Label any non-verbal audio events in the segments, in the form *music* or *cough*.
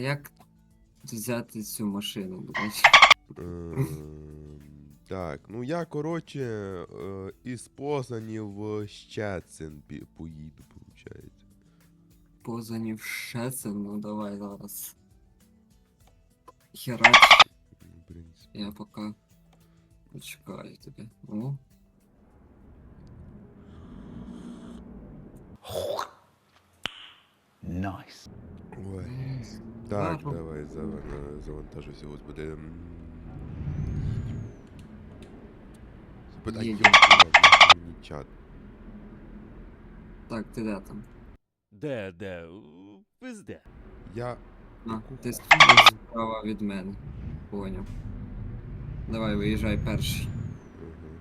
як взяти цю машину, речі? Ем, Так, ну я, коротше, е, із Позані в Щецин пі- поїду, виходить. Позані в Шецен, ну давай зараз. Херач, принципі. я поки почекаю тебе. О, Nice. Ой. Так, Ладно. давай заван- завантажуйся. М. Запитай, Їдемо. йо, мені чат. Так, ти де там? Де, де? У, Пизде. Я. А, Яку ти хуйню? справа від мене. Поняв. Давай, виїжджай перший. Мгм.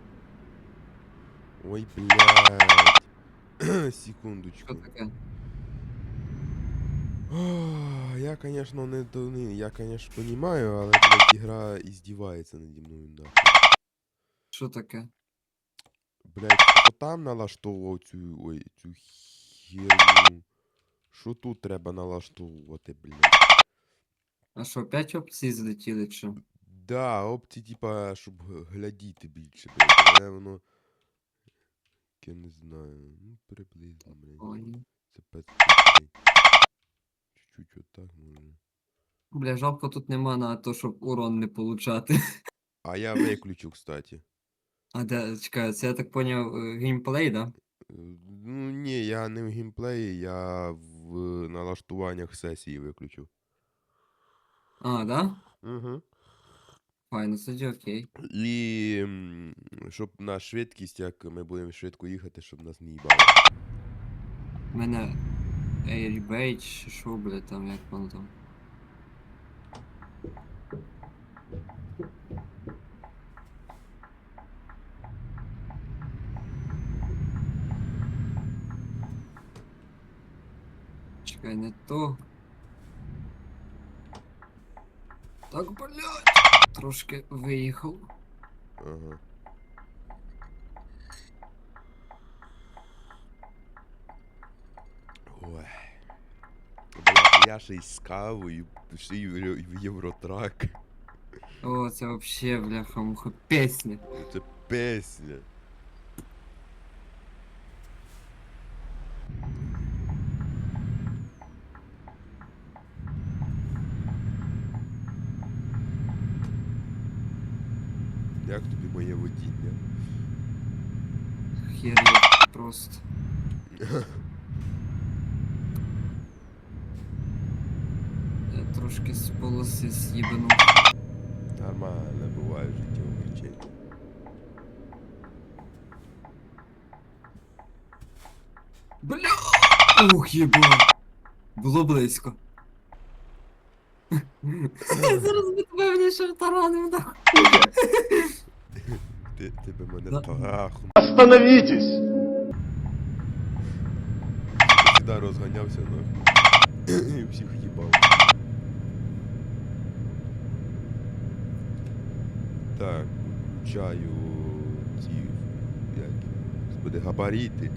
Ой, блядь. *clears throat* Що Секундочку. таке? Ах, Я, конечно, не не- Я, конечно, понимаю, але, блядь, ігра издевается наді мною, нахуй. Що таке? Блядь, хто там налаштовував цю. Ой, цю херню. Що тут треба налаштовувати, блядь? А що, п'ять опцій злетіли чи? Да, опції, типа, щоб глядіти більше, блядь, але воно. Я не знаю. Ну, приблизно, блядь. Це пет. Чуть-чуть отак може. Бля, жалко тут нема на то, щоб урон не получати. А я виключив, кстати. А де, чекай, це я так поняв е, геймплей, да? Е, Ну ні, я не в геймплеї, я в налаштуваннях сесії виключив. А, да? Угу. Файно, тоді окей. І щоб на швидкість, як ми будемо швидко їхати, щоб нас не їбало. Мене Чи що, бля, там, як воно там. Чекай, не то. Так, блядь! Трошки виїхав. Ага. Ще й з кавою, ще й в Евротрак. Євротрак. О, це вообще, бляха, муха, песня. Це песня. Як тобі моє водіння? Хер я просто. Я трошки з полоси з'їбанув. Нормально, буває в житті огорчення. Бля! Ух, єба! Було близько. *laughs* Зараз би тебе мені ще таранив нахуй. *laughs* Ти, ти би мене Да. трахнув. Остановитесь! Сюди розганявся нахуй. *clears throat* І всіх їбав. Так, включаю ці. Як? Господи, габаріти.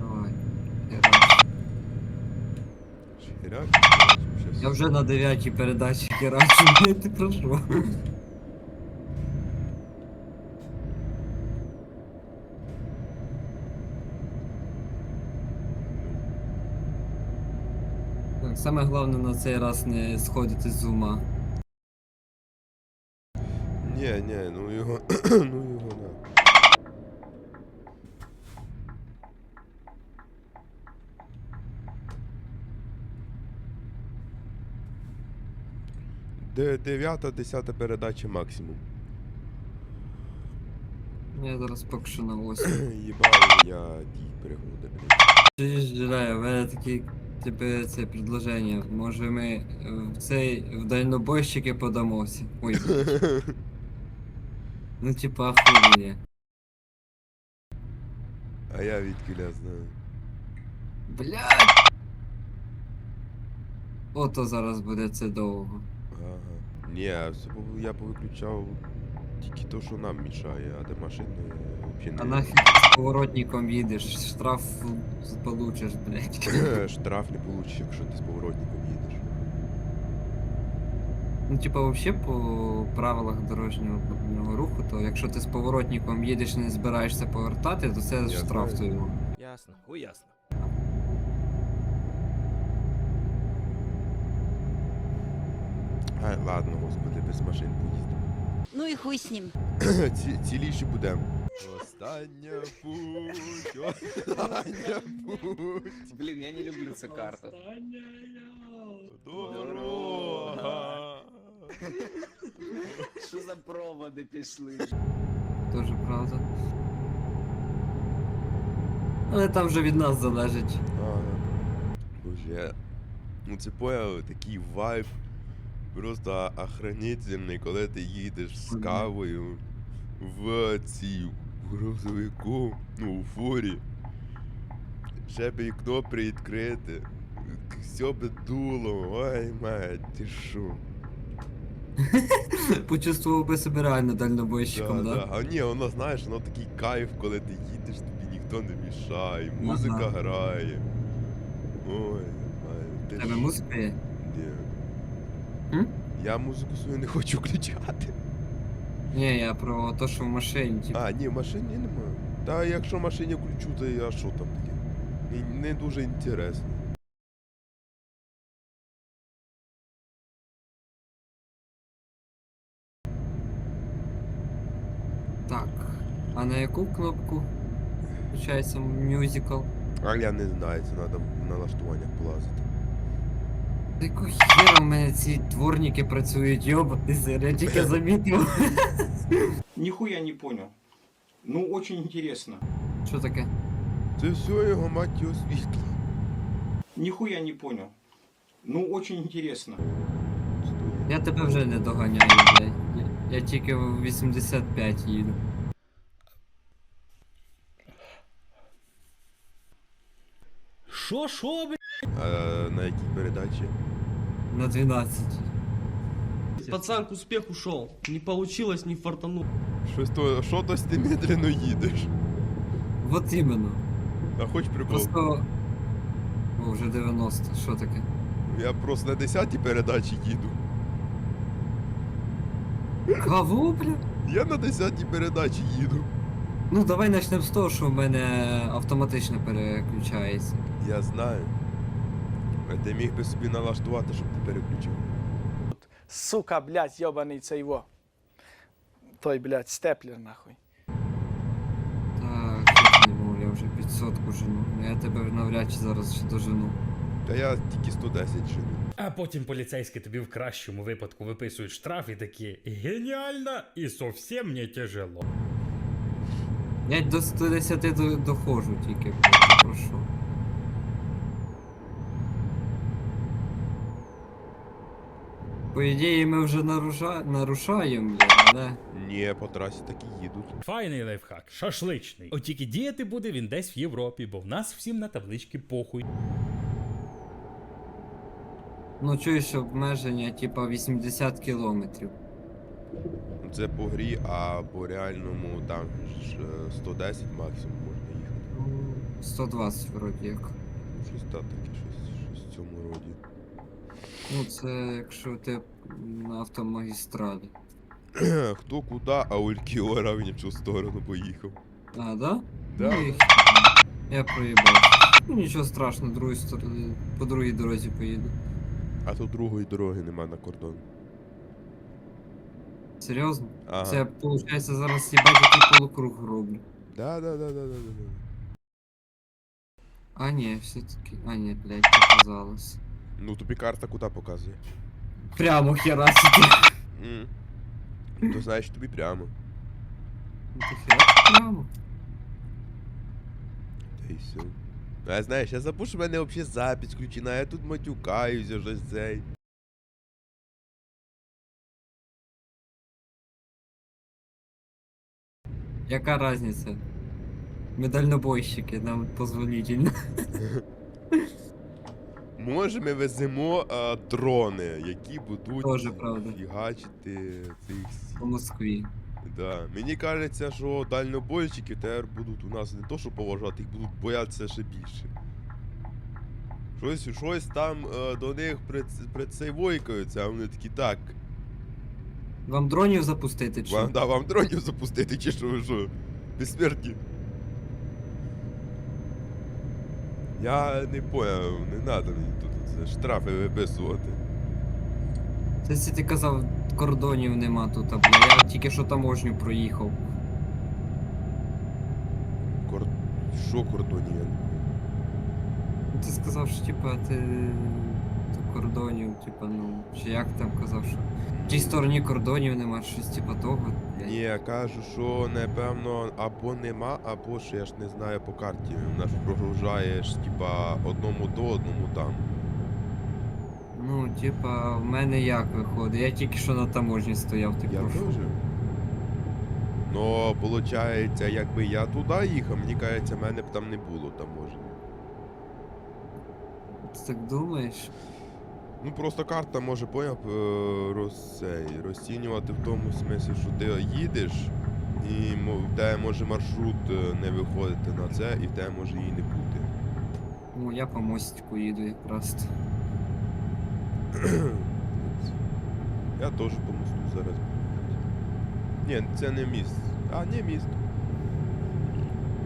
Давай. Херак. Я вже на дев'ятій передачі херачу, *laughs* ти про що? Так, саме головне на цей раз не сходити з ума. Ні, ні, ну його. *clears throat* ну його на. Дев'ята, десята передача максимум. Я зараз поки що на 8. *clears throat* Їбав я ті пригоди, блядь. У мене таке тебе це предложення. Може ми в цей в дальнобойщики подамося. Ой, *laughs* ну типа хуйня. А я відкіля знаю. Блядь! Ото зараз буде це довго. Ага. Ні, все пов- я повиключав Тільки то, що нам мішає, а де машини взагалі А не. нафіг з поворотником їдеш, штраф получиш, блядь. Штраф не получиш, якщо ти з поворотником їдеш. Ну, типа, вообще по правилах дорожнього руху, то якщо ти з поворотником їдеш і не збираєшся повертати, то це штраф знаю. твій. Ясно, уясно. Ай, ладно, господи, без машин поїздимо. Ну и хуй с ним. *clears throat* Ці, ціліші будемо. Остання путь, остання путь. Блин, я не люблю цю карту. Дорога. Що за проводи пішли? Тоже правда. Але там вже від нас залежить. Ага. Боже, ну це поняв, такий вайб. Просто охранительний, коли ти їдеш з кавою в цій грузовику, ну, у фурі. Ще б вікно приіткрити. Все би дуло, ой, мать, ти шо. *laughs* Почувствував би себе реально дальнобойщиком, да? да. А ні, воно знаєш, воно такий кайф, коли ти їдеш, тобі ніхто не мішає, музика Ага. грає. Ой, мать, ти Тебе музика є? Ні. М? Я музику свою не хочу включати. Ні, я про те, що в машині, типу. А, ні, в машині немає. Та якщо в машині включу, то я що там таке? Не, не дуже інтересно. на яку кнопку включається мюзикл? А я не знаю, це треба в налаштуваннях полазити. Та Якого хера в мене ці дворники працюють, йобаний сир, я тільки *laughs* замітив. Нихуя не понял. Ну, очень интересно. Що таке? Це все його мать його світло. Нихуя не понял. Ну, очень интересно. Я тебе вже не доганяю, блядь. Я, я тільки в 85 їду. Шо, шо, бля? А на якій передачі? На 12. Пацан к успеху шел. Не получилось, не фартанул. Щось то, що то ти медленно їдеш. Вот іменно. А хоч прикол. Просто. О, вже 90. Що таке? Я просто на 10 передачі їду. Кого, бля? Я на 10 передачі їду. Ну давай почнемо з того, що в мене автоматично переключається. Я знаю. А ти міг би собі налаштувати, щоб ти переключив. Сука, блядь, ёбаный цей во. Той, блядь, степлер, нахуй. Так, що не мов, я вже 500 жену. Я тебе навряд чи зараз ще дожену. Та я тільки 110 жину. А потім поліцейські тобі в кращому випадку виписують штраф і такі геніально і зовсім не тяжело. Я до 110 доходжу тільки, прошу. По ідеї ми вже наруша... нарушаємо, блядь, але... Ні, по трасі так і їдуть. Файний лайфхак, шашличний. От тільки діяти буде він десь в Європі, бо в нас всім на таблички похуй. Ну чуєш обмеження, типа 80 кілометрів. Це по грі, а по реальному там ж е, 110 максимум можна їхати. Ну, 120 вроді як. Щось так таке, щось, щось в цьому роді. Ну це якщо ти на автомагістралі. *clears throat* Хто куди, а Улькіора в іншу сторону поїхав. А, да? Да. Ну, і я проїбав. Ну нічого страшного, другої сторони, по другій дорозі поїду. А тут другої дороги нема на кордон. Серйозно? Ага. Це виходить зараз їбать який полукруг роблю. Да, да, да, да, да, да. да. А ні, все-таки. А ні, блядь, показалось. Ну тобі карта куди показує? Прямо херасити. М. То значить тобі прямо. Ну ти хера прямо. Та й все. А знаєш, я забув, що в мене взагалі запись включена, я тут матюкаюся вже цей. Яка разниця? Ми дальнобойщики, нам позволительно. *laughs* Може ми веземо а, дрони, які будуть Тоже правда. фігачити цих. По Москві. Да. Мені кажеться, що дальнобойщики тепер будуть у нас не то, що поважати, їх будуть боятися ще більше. Щось, щось там е, до них пред, предсейвойкаються, а вони такі так. Вам дронів запустити чи? Вам, да, вам дронів запустити, чи що ви що? Безсмертні. Я не поняв, не треба мені тут це штрафи виписувати. Це ти казав, кордонів нема тут, а я тільки що таможню проїхав. Кор... Що кордонів? Ти сказав, що типа ти до кордонів, типа, ну, чи як там казав, що в тій стороні кордонів нема, щось типа того. Ні, я кажу, що напевно або нема, або ще я ж не знаю по карті. Вона ж прогружає типа, одному до одному там. Ну, типа, в мене як виходить? Я тільки що на таможні стояв, ти Я прошу. теж. Ну, виходить, якби я туди їхав, мені кажеться, мене б там не було таможні. Ти так думаєш? Ну просто карта може поняв е, роз, розцінювати в тому смислі, що ти їдеш, і в тебе може маршрут е, не виходити на це, і в тебе може її не бути. Ну, я по мостику їду якраз. *clears throat* Я теж по мосту зараз. Ні, це не міст. А, не міст.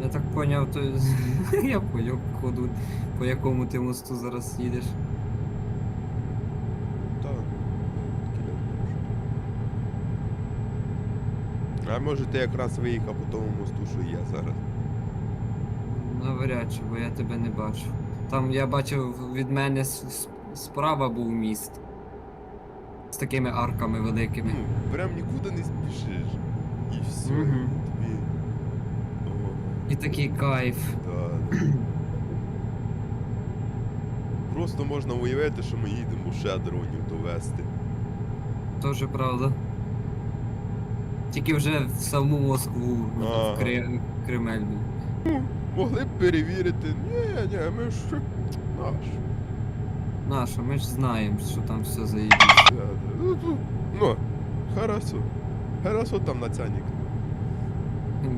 Я так поняв, то *laughs* я поняв, походу, по якому ти мосту зараз їдеш. Так. кіля може. А може ти якраз виїхав по тому мосту, що є зараз. Навряд чи, бо я тебе не бачу. Там я бачив від мене с- справа був міст. З такими арками великими. Ну, прям нікуди не спішиш. І все. Мгм. і Тобі. Ого. І такий кайф. Да. Просто можна уявити, що ми їдемо ще дронів довести. Теж правда. Тільки вже в саму Москву, Ага. в Кре... Кремль. Могли б перевірити. Ні, ні, ми ж наш. Наша, ми ж знаємо, що там все заїбісь. Да, да. Ну, ну, ну, хорошо. Хорошо там нацяник.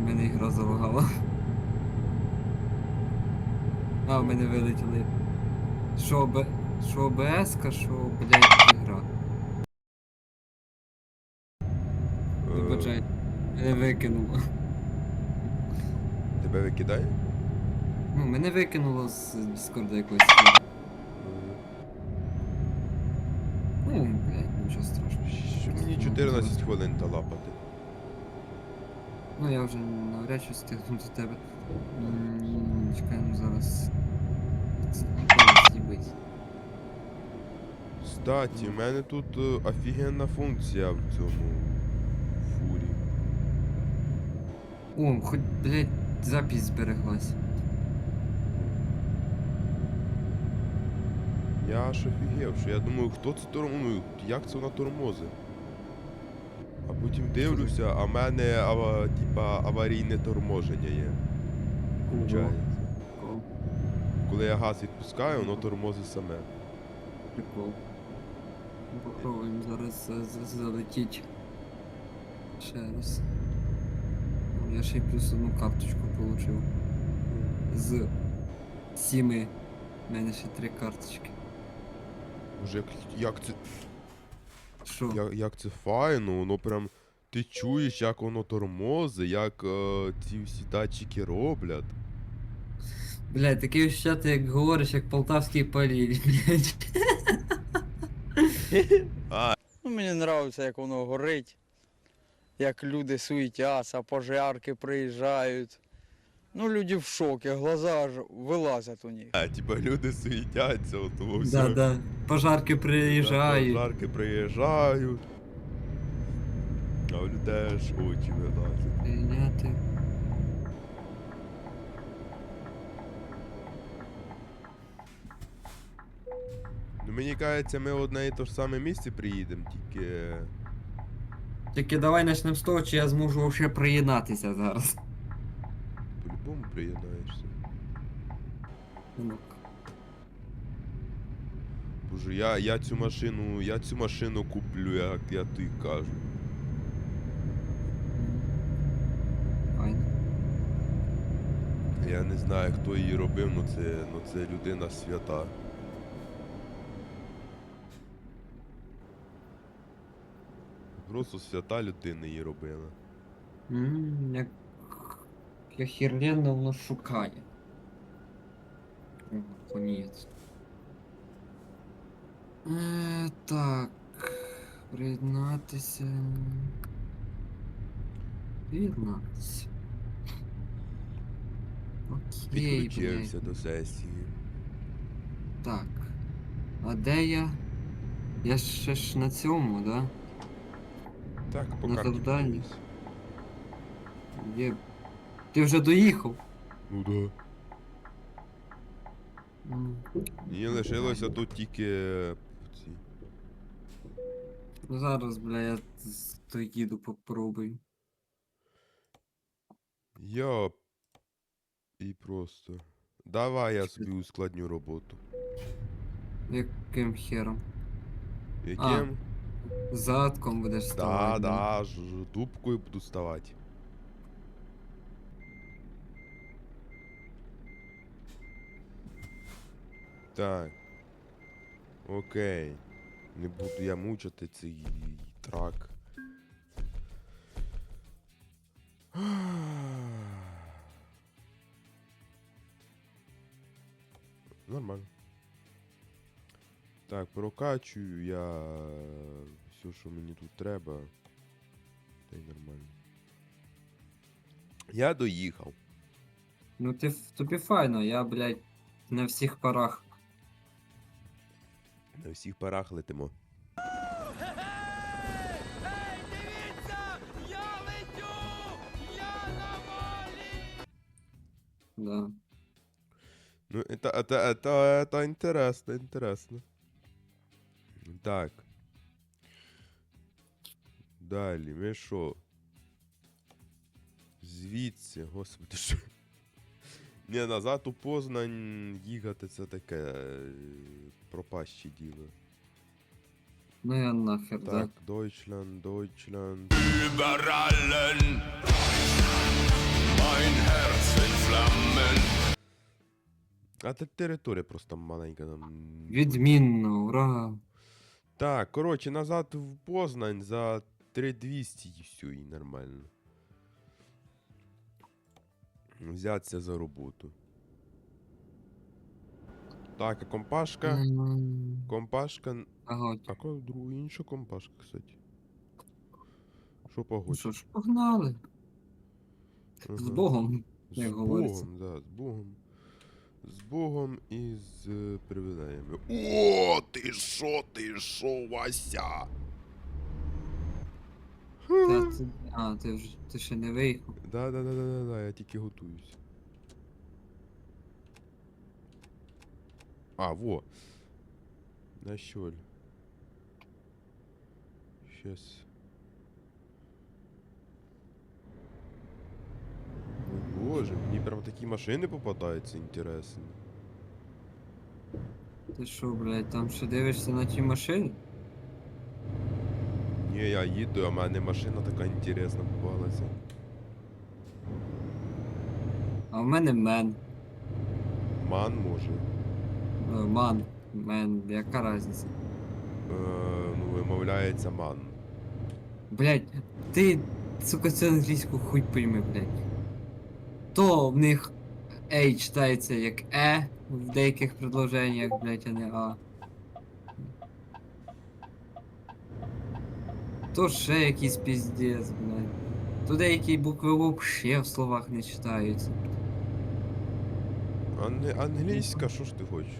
Мене ігра залагала. А, в мене вилетіли. Що Б. Що ОБС, що, блядь, ігра. Вибачай. Мене викинуло. Тебе викидає? Ну, мене викинуло з Дискорда якогось. Ну, блядь, нічого страшного. Що мені 14 хвилин та лапати. Ну я вже навряд чи встигну до тебе. М, ну зараз. З'їбить. Кстати, в мене тут е, офігенна функція в цьому фурі. О, хоч, блядь, запись збереглась. Я аж офігев, що я думаю, хто це тормозить, як це вона тормозить. А потім дивлюся, а в мене ава, типа, аварійне торможення є. Получається. Прикол, Коли я газ відпускаю, воно тормозить саме. прикол. Ну, Попробуємо зараз за- за- залетіть. Ще раз. Я ще й плюс одну карточку получив. З сіми. У мене ще три карточки. Боже, як, як це. Що? Як, як це файно, воно прям. Ти чуєш, як воно тормозить, як е, ці всі датчики роблять. Блядь, таке відчуття, ти як говориш, як полтавський паріль, блядь. Ну, мені подобається, як воно горить, як люди суетяться, пожарки приїжджають. Ну, люди в шокі, глаза аж вилазять у них. А, типа люди суетяться, от того всього. да. Пожарки приїжджають. Жарки приїжджають. А у людей аж очі вилазять. Прийняти. Ну мені кажеться, ми в одне і то ж саме місце приїдемо, тільки. Тільки давай почнемо з того, чи я зможу вже приєднатися зараз. По-любому приєднаєшся. Боже, я, я цю машину, я цю машину куплю, як я ти кажу. Я не знаю, хто її робив, але це, ну це людина свята. Просто свята людина її робила. Ммм, як, як хірленно воно шукає. Конець. Е, так. Приєднатися. Приєднатися. Окей, Підключився блядь. до сесії. Так. А де я? Я ще ж на цьому, да? Так, по На карті завданні. Є... Ти вже доїхав? Ну да. М, Мені лишилося тут тільки е, ці. Ну зараз, бля, я з- доїду попробую. Я і просто. Давай я собі ускладню роботу. Яким хером? Яким? Задком будеш Да, ставати. да, ж, ж- дубкою буду ставати. Так. Окей. Не буду я мучити цей трак. *sighs* Нормально. Так, прокачую я все, що мені тут треба. Та й нормально. Я доїхав. Ну ти в- тобі файно, я, блядь, на всіх парах. На всіх парах летимо. Да. Ну, это, это, это, это интересно, интересно. Так. Далі, ми що? Звідси, господи, що? Ні, назад у Познань їхати це таке е, пропаще діло. Ну я нахер, да. Так, Deutschland, Deutschland. А та територія просто маленька там. Відмінно, ура. Так, коротше, назад в Познань за 3200 і все, і нормально. Взяться за роботу. Так, а компашка. Компашка. Ага, А коли друга інша компашка, кстати. Що погодь? що ж, погнали. З Богом. З як говориться. Богом, да, з Богом. З Богом і з е, привілеями. О, ти шо, ти шо, Вася? Та ти- А, ти вже ти ще не виїхав. Да, да, да, да, да, да, я тільки готуюсь. А, во. На щоль. Щас. Ой, Боже, мені прям такі машини попадаються інтересні. Ти що, блядь, там ще дивишся на ті машини? Ні, я їду, а в мене машина така інтересна попалася. А в мене мен. Ман може. Е, Ман. Мен, яка різниця? Е, ну, вимовляється ман. Блять, ти, сука, цю англійську хуй пойми, блять. То в них A читається як Е в деяких предложеннях, блять, а не А. То ще якийсь піздець, блять. То деякі букви вообще в словах не читаються. Ан- англійська, що ж ти хочеш?